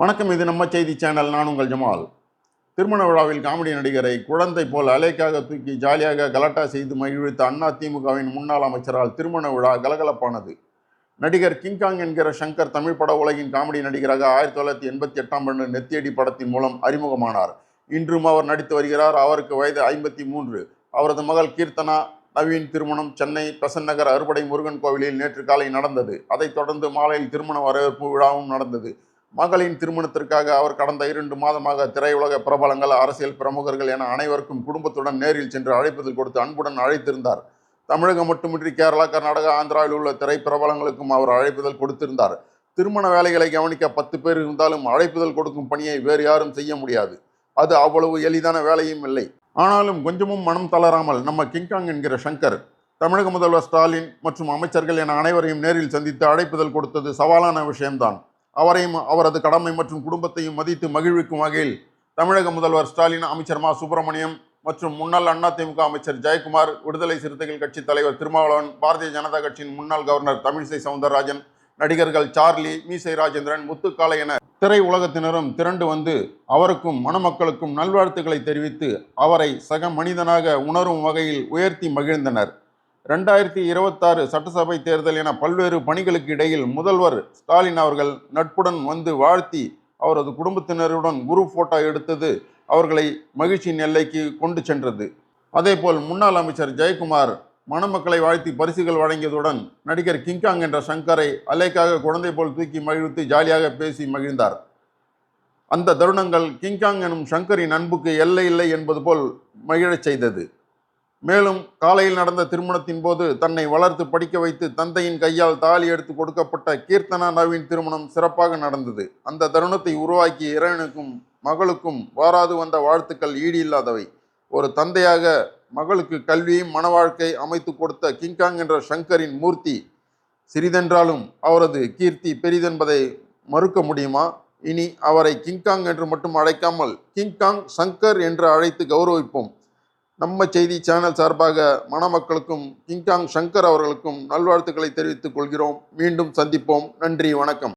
வணக்கம் இது நம்ம செய்தி சேனல். நான் உங்கள் ஜமால். திருமண விழாவில் காமெடி நடிகரை குழந்தை போல் அலைக்காக தூக்கி ஜாலியாக கலாட்டா செய்து மகிழ்வித்த அண்ணா திமுகவின் முன்னாள் அமைச்சரால் திருமண விழா கலகலப்பானது. நடிகர் கிங்காங் என்கிற சங்கர் தமிழ் பட உலகின் காமெடி நடிகராக ஆயிரத்தி தொள்ளாயிரத்தி எண்பத்தி எட்டாம் ஆண்டு நெத்தியடி படத்தின் மூலம் அறிமுகமானார். இன்றும் அவர் நடித்து வருகிறார். அவருக்கு வயது ஐம்பத்தி மூன்று. அவரது மகள் கீர்த்தனா நவீன் திருமணம் சென்னை பெசன் நகர் அறுபடை முருகன் கோவிலில் நேற்று காலை நடந்தது. அதைத் தொடர்ந்து மாலையில் திருமண வரவேற்பு விழாவும் நடந்தது. மகளின் திருமணத்திற்காக அவர் கடந்த இரண்டு மாதமாக திரையுலக பிரபலங்கள் அரசியல் பிரமுகர்கள் என அனைவருக்கும் குடும்பத்துடன் நேரில் சென்று அழைப்பதில் கொடுத்து அன்புடன் அழைத்திருந்தார். தமிழகம் மட்டுமின்றி கேரளா கர்நாடகா ஆந்திராவில் உள்ள திரை பிரபலங்களுக்கும் அவர் அழைப்புதல் கொடுத்திருந்தார். திருமண வேலைகளை கவனிக்க பத்து பேர் இருந்தாலும் அழைப்புதல் கொடுக்கும் பணியை வேறு யாரும் செய்ய முடியாது. அது அவ்வளவு எளிதான வேலையும் இல்லை. ஆனாலும் கொஞ்சமும் மனம் தளராமல் நம்ம கிங்காங் என்கிற சங்கர் தமிழக முதல்வர் ஸ்டாலின் மற்றும் அமைச்சர்கள் என அனைவரையும் நேரில் சந்தித்து அழைப்புதல் கொடுத்தது சவாலான விஷயம்தான். அவரையும் அவரது கடமை மற்றும் குடும்பத்தையும் மதித்து மகிழ்விக்கும் வகையில் தமிழக முதல்வர் ஸ்டாலின் அமைச்சர் மா. சுப்பிரமணியம் மற்றும் முன்னாள் அதிமுக அமைச்சர் ஜெயக்குமார் விடுதலை சிறுத்தைகள் கட்சி தலைவர் திருமாவளவன் பாரதிய ஜனதா கட்சியின் முன்னாள் கவர்னர் தமிழிசை சவுந்தரராஜன் நடிகர்கள் சார்லி மீசை ராஜேந்திரன் முத்துக்காலை என திரை உலகத்தினரும் திரண்டு வந்து அவருக்கும் மணமக்களுக்கும் நல்வாழ்த்துக்களை தெரிவித்து அவரை சக மனிதனாக உணரும் வகையில் உயர்த்தி மகிழ்ந்தனர். ரெண்டாயிரத்தி இருபத்தாறு சட்டசபை தேர்தல் என பல்வேறு பணிகளுக்கு இடையில் முதல்வர் ஸ்டாலின் அவர்கள் நட்புடன் வந்து வாழ்த்தி அவரது குடும்பத்தினருடன் குரு போட்டோ எடுத்தது. அவர்களை மகிழ்ச்சியின் எல்லைக்கு கொண்டு சென்றது. அதேபோல் முன்னாள் அமைச்சர் ஜெயக்குமார் மணமக்களை வாழ்த்தி பரிசுகள் வழங்கியதுடன் நடிகர் கிங்காங் என்ற சங்கரை அலைக்காக குழந்தை போல் தூக்கி மகிழ்வித்து ஜாலியாக பேசி மகிழ்ந்தார். அந்த தருணங்கள் கிங்காங் எனும் சங்கரின் அன்புக்கு எல்லை இல்லை என்பது போல் மகிழச் செய்தது. மேலும் காலையில் நடந்த திருமணத்தின் போது தன்னை வளர்த்து படிக்க வைத்து தந்தையின் கையால் தாலி எடுத்து கொடுக்கப்பட்ட கீர்த்தனா நவீன் திருமணம் சிறப்பாக நடந்தது. அந்த தருணத்தை உருவாக்கி இறைவனுக்கும் மகளுக்கும் வாராது வந்த வாழ்த்துக்கள் ஈடு இல்லாதவை ஒரு தந்தையாக மகளுக்கு கல்வியும் மன வாழ்க்கை அமைத்து கொடுத்த கிங்காங் என்ற சங்கரின் மூர்த்தி சிறிதென்றாலும் அவரது கீர்த்தி பெரிதென்பதை மறுக்க முடியுமா? இனி அவரை கிங்காங் என்று மட்டும் அழைக்காமல் கிங்காங் சங்கர் என்று அழைத்து கௌரவிப்போம். நம்ம செய்தி சேனல் சார்பாக மணமக்களுக்கும் கிங்காங் சங்கர் அவர்களுக்கும் நல்வாழ்த்துக்களை தெரிவித்துக் கொள்கிறோம். மீண்டும் சந்திப்போம். நன்றி வணக்கம்.